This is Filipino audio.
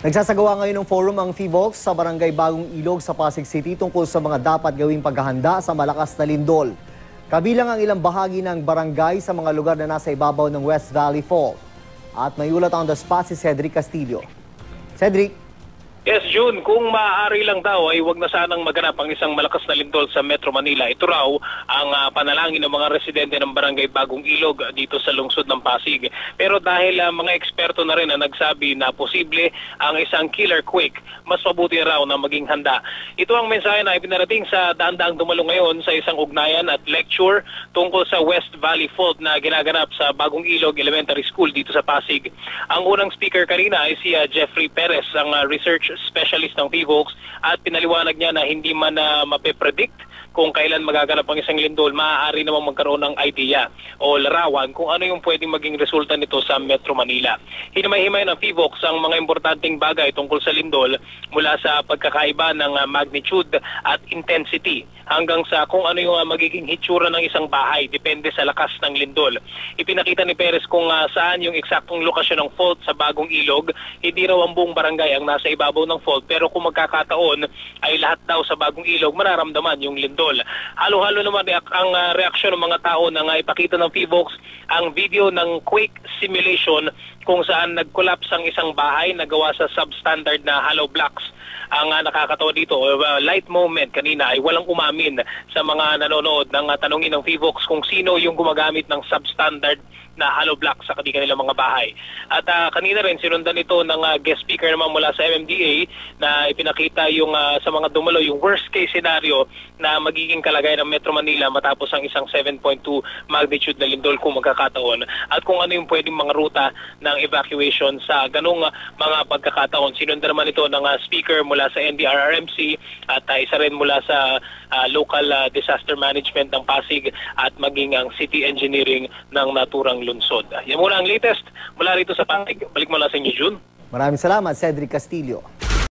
Nagsasagawa ngayon ng forum ang FIVOX sa Barangay Bagong Ilog sa Pasig City tungkol sa mga dapat gawing paghahanda sa malakas na lindol. Kabilang ang ilang bahagi ng barangay sa mga lugar na nasa ibabaw ng West Valley Fall. At may ulat on the si Cedric Castillo. Cedric, Yes, June, kung maaari lang daw ay wag na sanang maganap ang isang malakas na lindol sa Metro Manila. Ito raw ang uh, panalangin ng mga residente ng barangay Bagong Ilog uh, dito sa lungsod ng Pasig. Pero dahil uh, mga eksperto na rin ang nagsabi na posible ang isang killer quake, mas mabuti raw na maging handa. Ito ang mensahe na ipinarating sa daan-daang dumalo ngayon sa isang ugnayan at lecture tungkol sa West Valley Fault na ginaganap sa Bagong Ilog Elementary School dito sa Pasig. Ang unang speaker kanina ay si uh, Jeffrey Perez, ang uh, research specialist ng PVOX at pinaliwanag niya na hindi man na uh, mape-predict kung kailan magaganap ang isang lindol, maaari namang magkaroon ng idea o larawan kung ano yung pwedeng maging resulta nito sa Metro Manila. Hinimay-himay ng PVOX ang mga importanteng bagay tungkol sa lindol mula sa pagkakaiba ng uh, magnitude at intensity hanggang sa kung ano yung uh, magiging hitsura ng isang bahay depende sa lakas ng lindol. Ipinakita ni Perez kung uh, saan yung eksaktong lokasyon ng fault sa bagong ilog, hindi raw ang buong barangay ang nasa ibabaw ng fault pero kung magkakataon ay lahat daw sa bagong ilog mararamdaman yung lindol. Halo-halo naman ang uh, reaksyon ng mga tao na uh, ipakita ng PVOX ang video ng quake simulation kung saan nag-collapse ang isang bahay na gawa sa substandard na hollow blocks. Ang uh, nakakatawa dito, light moment kanina ay walang umamin sa mga nanonood ng uh, tanongin ng FIVOX kung sino yung gumagamit ng substandard na hollow block sa kanilang mga bahay. At uh, kanina rin sinundan ito ng guest speaker naman mula sa MMDA na ipinakita yung uh, sa mga dumalo yung worst case scenario na magiging kalagayan ng Metro Manila matapos ang isang 7.2 magnitude na lindol kung magkakataon at kung ano yung pwedeng mga ruta ng evacuation sa ganong uh, mga pagkakataon. Sinundan naman ito ng uh, speaker mula sa NDRRMC at uh, isa rin mula sa uh, local uh, disaster management ng Pasig at maging ang city engineering ng naturang lunsod. Yan muna ang latest mula rito sa Pasig. Balik mula sa inyo, June. Maraming salamat, Cedric Castillo.